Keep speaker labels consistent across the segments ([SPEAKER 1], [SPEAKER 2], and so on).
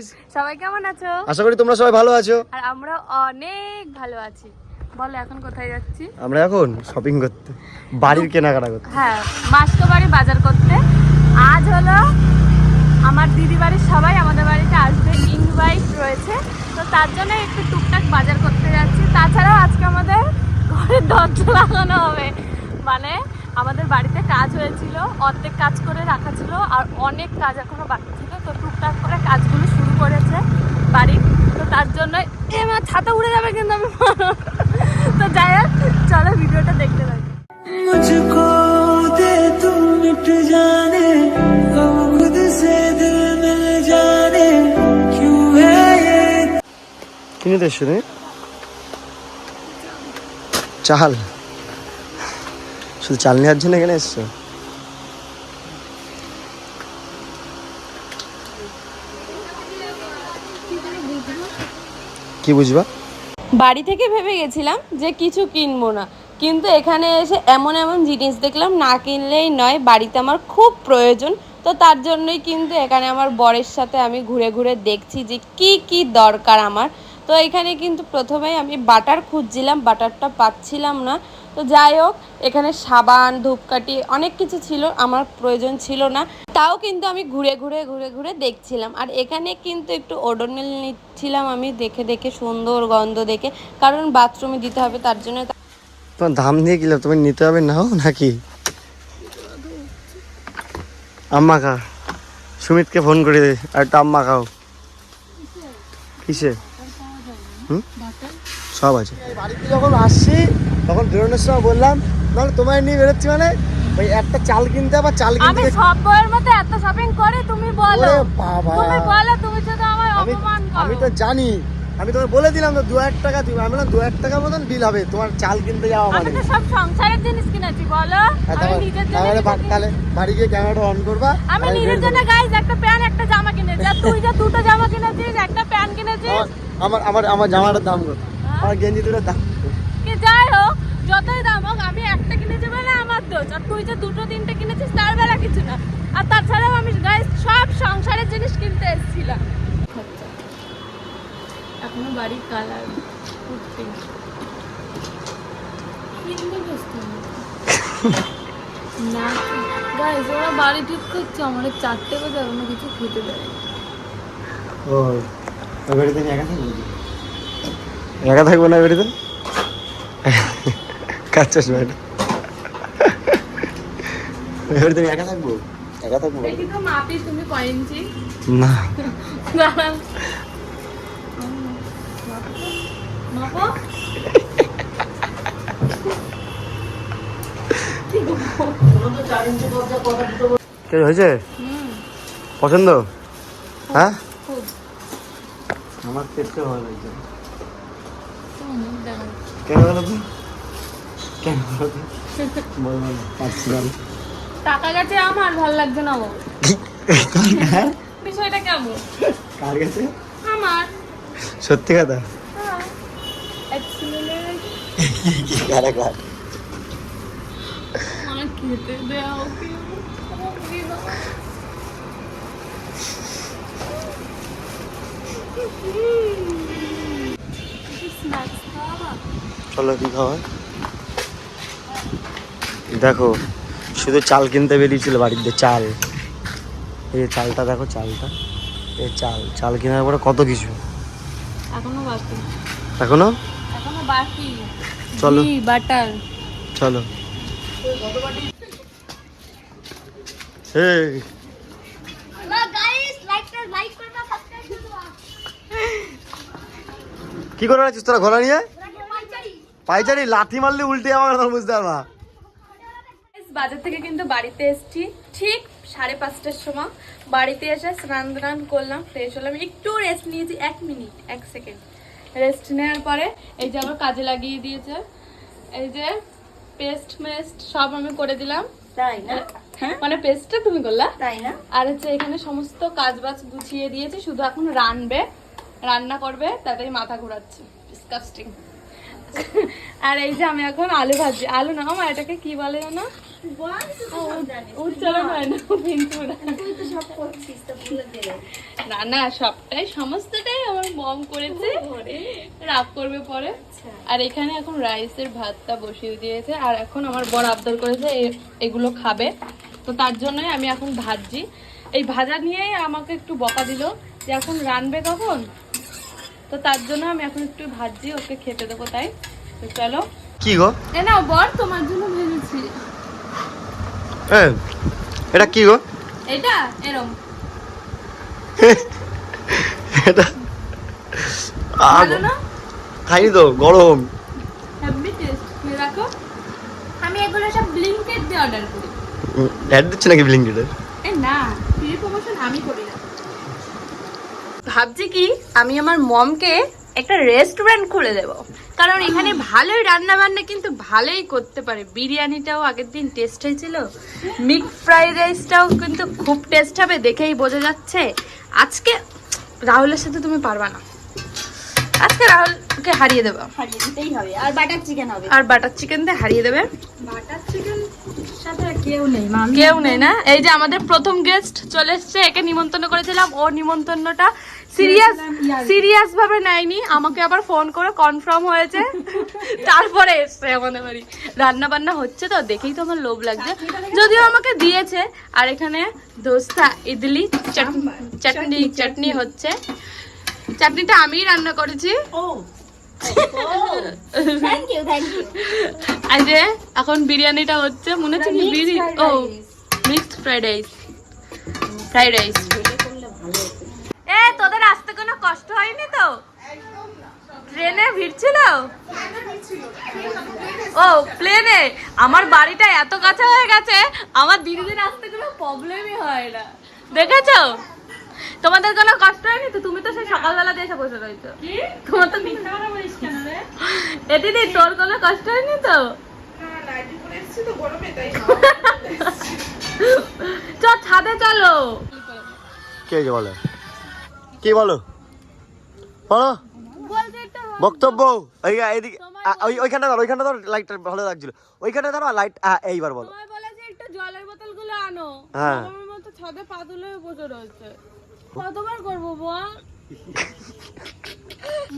[SPEAKER 1] Guys
[SPEAKER 2] সবাই কেমন আছো?
[SPEAKER 1] আশা করি তোমরা সবাই ভালো আছো।
[SPEAKER 2] আর আমরা অনেক ভালো আছি। বলো এখন কোথায় যাচ্ছি?
[SPEAKER 1] আমরা এখন শপিং করতে বাড়ির কেনাকাটা করতে।
[SPEAKER 2] হ্যাঁ মাস্কো বাড়ি বাজার করতে। আজ হলো আমার দিদি বাড়ির সবাই আমাদের বাড়িতে আসবে ইনভাইট রয়েছে। তো তার জন্য একটু টুকটাক বাজার করতে যাচ্ছি। তাছাড়াও আজকে আমাদের ঘরের দরজা লাগানো হবে। মানে আমাদের বাড়িতে কাজ হয়েছিল অর্ধেক কাজ করে রাখা ছিল আর অনেক কাজ এখনও বাকি ছিল। তো টুকটাক করে কাজগুলো শুরু করেছে বাড়ি তো তার জন্য এ মা ছাতা উড়ে যাবে কিন্তু আমি তো যাই হোক চলো ভিডিওটা দেখতে থাকি
[SPEAKER 3] मुझको दे तू मिट जाने हम खुद से दिल मिल जाने क्यों है ये
[SPEAKER 1] কিনে তো এসছো তুমি চাল শুধু চাল নেওয়ার জন্য এখানে এসছো কি বুঝবা?
[SPEAKER 2] বাড়ি থেকে ভেবে গেছিলাম যে কিছু কিনবো না। কিন্তু এখানে এসে এমন এমন জিনিস দেখলাম, না কিনলেই নয়, বাড়িতে আমার খুব প্রয়োজন। তো তার জন্যই কিন্তু এখানে আমার বরের সাথে আমি ঘুরে ঘুরে দেখছি যে কি কি দরকার আমার। তো এখানে কিন্তু প্রথমেই আমি বাটার খুঁজছিলাম, বাটারটা পাচ্ছিলাম না। তো যাই হোক, এখানে সাবান, ধূপকাঠি অনেক কিছু ছিল, আমার প্রয়োজন ছিল না। তাও কিন্তু আমি ঘুরে ঘুরে ঘুরে ঘুরে দেখছিলাম। আর এখানে কিন্তু একটু ওডোনিল নিচ্ছিলাম আমি, দেখে দেখে সুন্দর গন্ধ দেখে। কারণ বাথরুমে দিতে হবে, তার জন্য
[SPEAKER 1] তোমার দাম দিয়ে কিলো তুমি নিতে হবে নাও নাকি? আম্মা খা। সুমিতকে ফোন করে আর একটা আম্মা খাও। কিসে? সব আছে। বাড়িতে যখন আসছি তখন বেরোনোর সময় বললাম নাহলে তোমায় নিয়ে বেরোচ্ছি মানে ওই একটা চাল কিনতে আবার চাল
[SPEAKER 2] আমি
[SPEAKER 1] কিনতে
[SPEAKER 2] সব বইয়ের মধ্যে এত শপিং করে তুমি বলো।
[SPEAKER 1] ওরে বাবা।
[SPEAKER 2] তুমি বলো তুমি শুধু আমার
[SPEAKER 1] আমি
[SPEAKER 2] অপমান
[SPEAKER 1] আমি তো জানি আমি তোমাকে বলে দিলাম তো দু হাজার টাকা দিবে আমি বললাম দু হাজার টাকার মতন বিল হবে তোমার চাল কিনতে যাওয়া
[SPEAKER 2] আমি
[SPEAKER 1] মানে।
[SPEAKER 2] তো সব সংসারের জিনিস কিনেছি বলো।
[SPEAKER 1] আর
[SPEAKER 2] আমি
[SPEAKER 1] তাহলে-
[SPEAKER 2] নিজের জন্য
[SPEAKER 1] তাহলে তাহলে বাড়ি গিয়ে ক্যামেরাটা অন করবা
[SPEAKER 2] আমি নিজের জন্য। গাইজ একটা প্যান্ট একটা জামা কিনেছি। আর তুই যে দুটো জামা কিনেছিস একটা প্যান্ট কিনেছিস।
[SPEAKER 1] আমার- আমার আমার আমার জামাটার দাম কত? আমার গেঞ্জি দুটোর দাম?
[SPEAKER 2] কি যাই হোক যতই দাম হোক আমি একটা কিনেছি বলে আমার দোষ। আর তুই যে দুটো তিনটে কিনেছিস তার বেলা কিছু না। আর তাছাড়াও আমি গাইজ সব সংসারের জিনিস কিনতে এসেছিলাম। এখনও বাড়ির কালার না। গাইজ ওরা বাড়ি ঠিক করছে আমার চারটে বাজে এখনও কিছু খেতে দেয়
[SPEAKER 1] ও বাড়িতে একা থাকব? একা থাকব না বাড়িতে? আমি একা থাকব? একা থাকব
[SPEAKER 2] দেখি তো মাপি তুমি কয় ইঞ্চি
[SPEAKER 1] না। কে হয়েছে? পছন্দ? হ্যাঁ? আমার দেখতে ভালো লাগছে।
[SPEAKER 2] দেখো
[SPEAKER 1] কেন বলো তো কেন বলো তো বল না
[SPEAKER 2] টাকা গেছে আমার ভালো লাগছে না ও
[SPEAKER 1] হ্যাঁ?
[SPEAKER 2] বিষয়টা কেমন?
[SPEAKER 1] কার কাছে?
[SPEAKER 2] আমার।
[SPEAKER 1] সত্যি কথা?
[SPEAKER 2] হ্যাঁ।
[SPEAKER 1] চলো কি খাওয়া হয়? দেখো শুধু চাল কিনতে বেরিয়েছিল বাড়িতে চাল। এই চালটা দেখো চালটা। এই চাল চাল কেনার পরে কত কিছু?
[SPEAKER 2] এখনও বাকি।
[SPEAKER 1] এখনও?
[SPEAKER 2] এখনও বাকি।
[SPEAKER 1] চলো।
[SPEAKER 2] বাটার।
[SPEAKER 1] চলো। এই। কি করে রাখছিস তোরা ঘোড়া নিয়ে পাইচারি লাথি মারলে উল্টে আমার কথা বুঝতে পারবা
[SPEAKER 2] বাজার থেকে কিন্তু বাড়িতে এসেছি। ঠিক সাড়ে পাঁচটার সময় বাড়িতে এসে স্নান টান করলাম ফ্রেশ হলাম। একটু রেস্ট নিয়েছি এক মিনিট এক সেকেন্ড রেস্ট নেওয়ার পরে এই যে আমার কাজে লাগিয়ে দিয়েছে। এই যে পেস্ট মেস্ট সব আমি করে দিলাম।
[SPEAKER 4] তাই না?
[SPEAKER 2] হ্যাঁ? মানে পেস্টটা তুমি করলা?
[SPEAKER 4] তাই না?
[SPEAKER 2] আর হচ্ছে এখানে সমস্ত কাজ বাজ গুছিয়ে দিয়েছি শুধু এখন রানবে রান্না করবে তাড়াতাড়ি মাথা ঘোরাচ্ছে। ডিসকাস্টিং আর এই যে আমি এখন আলু ভাজি আলু না আমার এটাকে কি বলে উচ্চারণ হয় না না না সবটাই সমস্তটাই আমার মম করেছে। রাগ করবে পরে। আর এখানে এখন রাইসের ভাতটা বসিয়ে দিয়েছে আর এখন আমার বড় আবদার করেছে এগুলো খাবে। তো তার জন্যই আমি এখন ভাজছি। এই ভাজা নিয়েই আমাকে একটু বকা দিল যে এখন রানবে কখন? তো তার জন্য আমি এখন একটু ভাজছি ওকে খেতে দেবো তাই। তো চলো।
[SPEAKER 1] কি গো?
[SPEAKER 2] এ নাও বর তোমার জন্য ভেজেছি।
[SPEAKER 1] এ, এটা কি গো?
[SPEAKER 2] এটা এরম।
[SPEAKER 1] এটা আ,
[SPEAKER 2] ভালো না?
[SPEAKER 1] খাইনি তো গরম।
[SPEAKER 2] হ্যাপি টেস্ট খেয়ে রাখো আমি এগুলো সব ব্লিঙ্কেট দিয়ে অর্ডার করি।
[SPEAKER 1] অ্যাড দিচ্ছে নাকি ব্লিঙ্কেটের
[SPEAKER 2] এ না ফ্রি প্রমোশন আমি করি না। ভাবছি কি, আমি আমার মমকে একটা রেস্টুরেন্ট খুলে দেব। কারণ এখানে ভালোই রান্না বান্না কিন্তু ভালোই করতে পারে। বিরিয়ানিটাও আগের দিন টেস্ট হয়েছিল। মিক ফ্রাইড রাইসটাও কিন্তু খুব টেস্ট হবে দেখেই বোঝা যাচ্ছে। আজকে রাহুলের সাথে তুমি পারবা না। আজকে রাহুলকে হারিয়ে দেবো।
[SPEAKER 4] হারিয়ে দিতেই হবে। আর বাটার চিকেন হবে।
[SPEAKER 2] আর বাটার চিকেন দিয়ে হারিয়ে দেবে।
[SPEAKER 4] বাটার চিকেন সাথে কেউ নেই
[SPEAKER 2] কেউ নেই না? এই যে আমাদের প্রথম গেস্ট চলে এসছে একে নিমন্ত্রণ করেছিলাম। ও নিমন্ত্রণটা সিরিয়াস সিরিয়াস ভাবে নেয়নি। আমাকে আবার ফোন করে কনফার্ম হয়েছে। তারপরে এসছে আমাদের বাড়ি। রান্না বান্না হচ্ছে তো দেখেই তো আমার লোভ লাগছে। যদিও আমাকে দিয়েছে। আর এখানে দোস্তা ইডলি চাটনি চাটনি চাটনি। হচ্ছে। চাটনিটা আমিই রান্না করেছি।
[SPEAKER 4] ও
[SPEAKER 2] যে এখন বিরিয়ানিটা হচ্ছে মনে হচ্ছে কি বিরি ও mixed fried rice fried rice এ তোদের আসতে কোনো কষ্ট হয়নি তো? ট্রেনে ভিড় ছিল ও প্লেনে আমার বাড়িটা এত কাছে হয়ে গেছে আমার দিদিদের আসতে কোনো প্রবলেমই হয় না। দেখেছ? তোমাদের কোনো কষ্ট হয়নি তো? তুমি তো সেই সকালবেলা দিয়ে এসে বসে রয়েছো তোমার তো এ দিদি তোর কোনো কষ্ট হয়নি তো? চ ছাদে চলো।
[SPEAKER 1] কে কে বলো? কি বলো? বলো। বক্তব্য। ওই এইদিকে আ, ওই ওইখানটা ধরো ওইখানটা ধরো লাইটটা ভালো লাগছিল। ওইখানটা ধরো লাইট এইবার বলো।
[SPEAKER 2] জলের বোতলগুলো আনো।
[SPEAKER 1] হ্যাঁ।
[SPEAKER 2] ছাদে পা তুলে বসে রয়েছে। কতবার করব বল?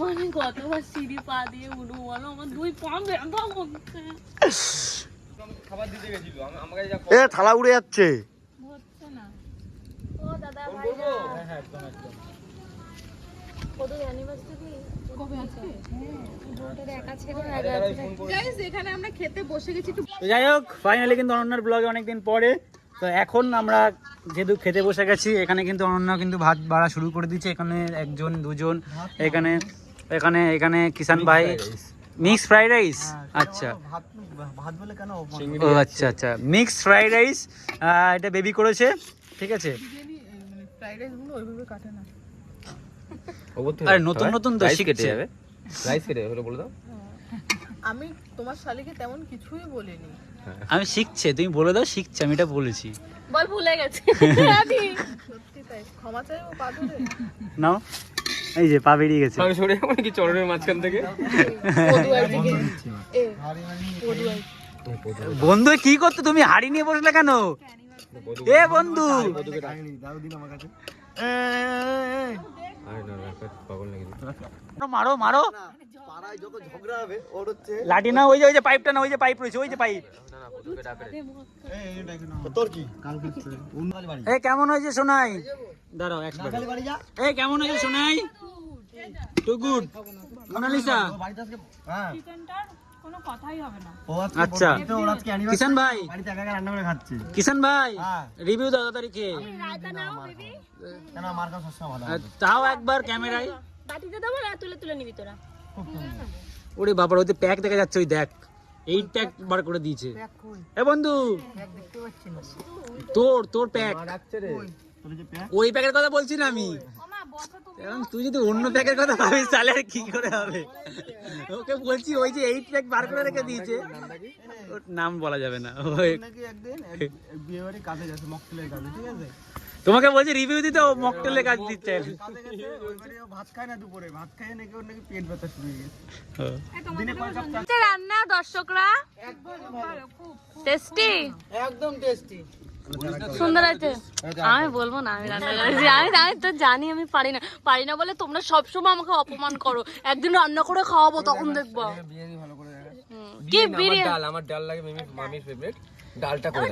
[SPEAKER 2] মানে কতবার সিঁড়ি পা দিয়ে উঠবো বলো? আমার দুই পা ব্যথা করছে।
[SPEAKER 1] এ থালা উড়ে যাচ্ছে।
[SPEAKER 2] হচ্ছে না।
[SPEAKER 4] ও দাদা ভাই কত অ্যানিভার্সারি
[SPEAKER 2] কবে আছে?
[SPEAKER 4] বউটার একা ছেড়ে
[SPEAKER 2] গাইস এখানে আমরা খেতে বসে গেছি একটু।
[SPEAKER 5] যাই হোক ফাইনালি কিন্তু অনন্যার ব্লগে অনেকদিন পরে তো এখন আমরা যেহেতু খেতে বসে গেছি এখানে কিন্তু অন্য কিন্তু ভাত বাড়া শুরু করে দিচ্ছে। এখানে একজন দুজন এখানে এখানে এখানে কিষান ভাই। মিক্স ফ্রাইড রাইস আচ্ছা।
[SPEAKER 1] ভাত বলে কেন
[SPEAKER 5] ও আচ্ছা আচ্ছা। মিক্স ফ্রাইড রাইস এটা বেবি করেছে ঠিক আছে? আরে নতুন নতুন তো শিখছে।
[SPEAKER 6] রাইস কেটে হলো বলে দাও।
[SPEAKER 7] আমি তোমার শালিকে তেমন কিছুই বলিনি।
[SPEAKER 5] আমি শিখছে তুমি বলে দাও শিখছে আমি এটা বলেছি
[SPEAKER 2] বল ভুলে গেছে
[SPEAKER 7] সত্যি তাই ক্ষমা চাইব পা ধরে
[SPEAKER 5] নাও এই যে পা বেরিয়ে গেছে
[SPEAKER 6] আমি সরে যাব নাকি চরণের মাঝখান থেকে
[SPEAKER 5] বন্ধু কি করতে তুমি হাড়ি নিয়ে বসলে কেন এ বন্ধু
[SPEAKER 6] আরে না না একটা পাগল নাকি
[SPEAKER 5] মারো মারো
[SPEAKER 1] পাড়ায় যত ঝগড়া হবে ওর হচ্ছে
[SPEAKER 5] লাঠি না ওই যে ওই যে পাইপটা না ওই যে পাইপ রয়েছে ওই যে পাইপ
[SPEAKER 1] তোর কি
[SPEAKER 5] এ কেমন হয়েছে সোনাই? দাঁড়াও একবার।
[SPEAKER 1] বাড়ি যা
[SPEAKER 5] এ কেমন হয়েছে সোনাই? Two good Mona Lisa.
[SPEAKER 1] হ্যাঁ।
[SPEAKER 2] কোনো কথাই হবে না।
[SPEAKER 5] আচ্ছা। কিষান ভাই।
[SPEAKER 1] বাড়িতে একা একা রান্না করে খাচ্ছে।
[SPEAKER 5] কিষান ভাই
[SPEAKER 1] হ্যাঁ।
[SPEAKER 5] রিভিউ দাও তারিখে।
[SPEAKER 1] কেন আমার কাছে সবসময় ভালো
[SPEAKER 5] তাও একবার ক্যামেরায়।
[SPEAKER 4] বাটিতে দেবো না তুলে তুলে নিবি তোরা।
[SPEAKER 5] ওরে বাবার ওতে প্যাক দেখা যাচ্ছে ওই দেখ। এইট প্যাক বার করে দিয়েছে। এ বন্ধু তোর তোর প্যাক ওই প্যাকের কথা বলছি না আমি। এখন তুই যদি অন্য প্যাকের কথা ভাবিস তাহলে আর কি করে হবে? ওকে বলছি ওই যে এইট প্যাক বার করে রেখে দিয়েছে। ওর নাম বলা যাবে না। ওই
[SPEAKER 1] নাকি একদিন এক বিয়ে বাড়ি কাজে গেছে মকসিলের কাজে ঠিক আছে?
[SPEAKER 5] তোমাকে বলছি রিভিউ দিতে ও মকটেলে কাজ দিচ্ছে।
[SPEAKER 6] ভাত খায় না দুপুরে। ভাত খায় নাকি ওর নাকি পেট ব্যথা শুরু হয়ে গেছে।
[SPEAKER 2] রান্না দর্শকরা? টেস্টি
[SPEAKER 7] একদম টেস্টি
[SPEAKER 2] সুন্দর আছে আমি বলব না আমি রান্না করেছি আমি আমি তো জানি আমি পারি না। পারি না বলে তোমরা সবসময় আমাকে অপমান করো। একদিন রান্না করে খাওয়াবো তখন দেখব। কি বিরিয়ানি?
[SPEAKER 6] ডাল আমার ডাল লাগে মিমি মামির ফেভারিট ডালটা করে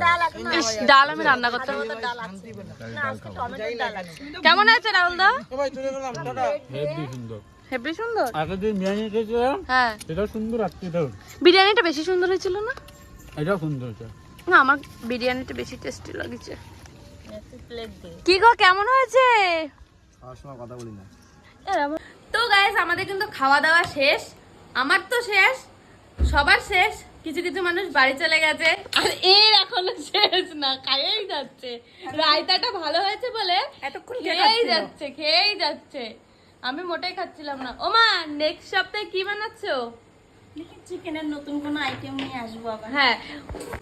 [SPEAKER 2] ডাল আমি রান্না করতে পারব। না। কেমন আছে রাহুল দা?
[SPEAKER 6] হেভি সুন্দর।
[SPEAKER 2] হেবি সুন্দর?
[SPEAKER 5] আগের দিন বিরিয়ানি খেয়েছিলাম
[SPEAKER 2] হ্যাঁ।
[SPEAKER 5] সেটাও সুন্দর আজকে
[SPEAKER 2] বিরিয়ানিটা বেশি সুন্দর হয়েছিল না?
[SPEAKER 5] এটাও সুন্দর হয়েছে।
[SPEAKER 2] না আমার বিরিয়ানিটা বেশি টেস্টি লাগছে। কি গো কেমন হয়েছে?
[SPEAKER 6] কথা বলি না।
[SPEAKER 2] তো গাইস আমাদের কিন্তু খাওয়া দাওয়া শেষ। আমার তো শেষ সবার শেষ। কিছু কিছু মানুষ বাড়ি চলে গেছে। আর এর এখনও শেষ না খাইয়েই যাচ্ছে। রায়তাটা ভালো হয়েছে বলে
[SPEAKER 7] এতক্ষণ
[SPEAKER 2] খেয়েই যাচ্ছে খেয়েই যাচ্ছে। আমি মোটেই খাচ্ছিলাম না। ওমা নেক্সট সপ্তাহে কি বানাচ্ছো?
[SPEAKER 4] চিকেনের নতুন কোনো আইটেম নিয়ে আসব আবার?
[SPEAKER 2] হ্যাঁ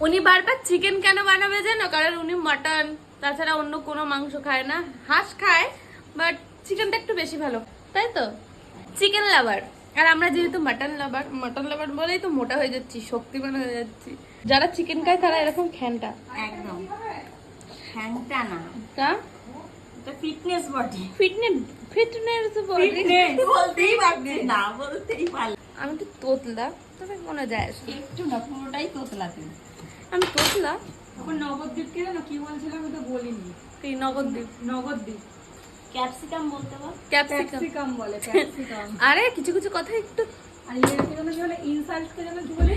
[SPEAKER 2] উনি বারবার চিকেন কেন বানাবে জানো? কারণ উনি মটন তাছাড়া অন্য কোনো মাংস খায় না। হাঁস খায় বাট চিকেনটা একটু বেশি ভালো। তাই তো? চিকেন লাভার আর আমরা যেহেতু মাটন লাভার মাটন লাভার বলেই তো মোটা হয়ে যাচ্ছি শক্তিমান হয়ে যাচ্ছি। যারা চিকেন খায় তারা এরকম খ্যানটা।
[SPEAKER 4] একদম। হ্যাংটা না।
[SPEAKER 2] তা?
[SPEAKER 4] ফিটনেস বডি
[SPEAKER 2] ফিটনেস ফিটনেস
[SPEAKER 4] বলতেই পারবি না বলতেই পারলি
[SPEAKER 2] আমি তো তোতলা তবে কোনো যায় আসে
[SPEAKER 4] একটু না পুরোটাই তোতলা তুমি।
[SPEAKER 2] আমি তোতলা?
[SPEAKER 4] তখন নগদ্বীপ কে জানো কি বলছিলাম আমি তো বলিনি।
[SPEAKER 2] কি নগদ্বীপ
[SPEAKER 4] নবদ্বীপ ক্যাপসিকাম বলতে বল।
[SPEAKER 2] ক্যাপসিকাম।
[SPEAKER 4] ক্যাপসিকাম বলে ক্যাপসিকাম।
[SPEAKER 2] আরে কিছু কিছু কথা একটু
[SPEAKER 4] আর ইয়ে কি জানো কি বলে ইনসাল্ট কে জানো কি বলে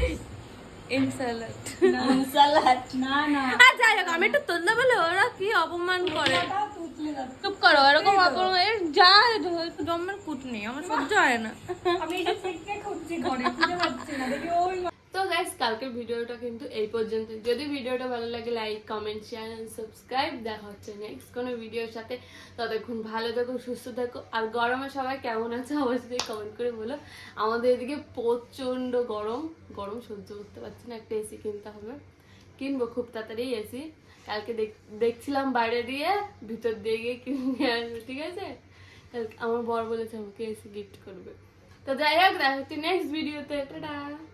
[SPEAKER 2] ইনসালাট
[SPEAKER 4] ইনসালাট না না।
[SPEAKER 2] আর যাই হোক আমি একটু তোলতে বলে ওরা কি অপমান করে? চুপ করো এরকম অপমান এর যা আমার সহ্য হয় না।
[SPEAKER 4] আমি এটা থেকে খুঁজছি ঘরে খুঁজে পাচ্ছি না। দেখি ওই
[SPEAKER 2] তো গাইস কালকের ভিডিওটা কিন্তু এই পর্যন্ত যদি ভিডিওটা ভালো লাগে like comment share and subscribe দেখা হচ্ছে নেক্সট কোনো ভিডিওর সাথে। ততক্ষণ ভালো থাকো, সুস্থ থাকো। আর গরমে সবাই কেমন আছে, অবশ্যই কমেন্ট করে বলো। আমাদের এদিকে প্রচণ্ড গরম। গরম সহ্য করতে পারছি না। একটা এসি কিনতে হবে। কিনবো খুব তাড়াতাড়ি এসি কালকে দেখ- দেখছিলাম বাইরে দিয়ে, ভিতর দিয়ে গিয়ে কিনে আসবে ঠিক আছে? আমার বর বলেছে আমাকে এসি গিফট করবে। তো যাই হোক, দেখা হচ্ছে নেক্সট ভিডিওতে টাটা!